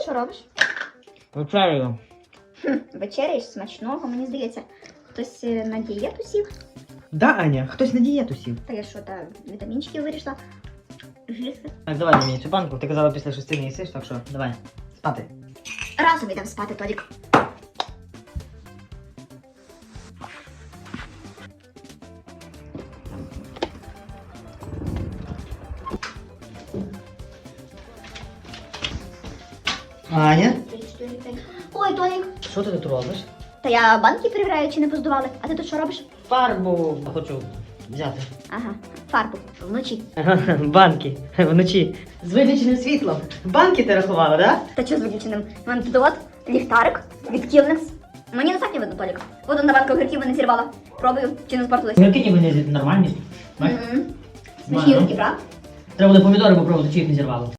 Що робиш? Вечерю. Вечеряєш смачного, мені здається. Хтось е, на дієту сів, Да, Аня, хтось на дієту сів. та я що, та вітамінчики вирішила. Так, давай мені цю банку. Ти казала після шести не їсиш, так що давай. Спати. Разом ідемо спати, Толік. Аня? Ой, Толік. Що ти тут робиш? Та я банки перевіряю, чи не поздували. А ти тут що робиш? Фарбу хочу взяти. Ага, фарбу вночі. Банки вночі. З виключеним світлом. Банки ти рахувала, да? Та що з виключеним? Тут от ліхтарик від Кілнекс. Мені так не видно, Толік. От одна банка огірків мене зірвала. Пробую, чи не спортилась. Гірки ніби не нормальні. Бач? Смачні Ладно. руки, правда? Треба буде помідори попробувати, чи їх не зірвало.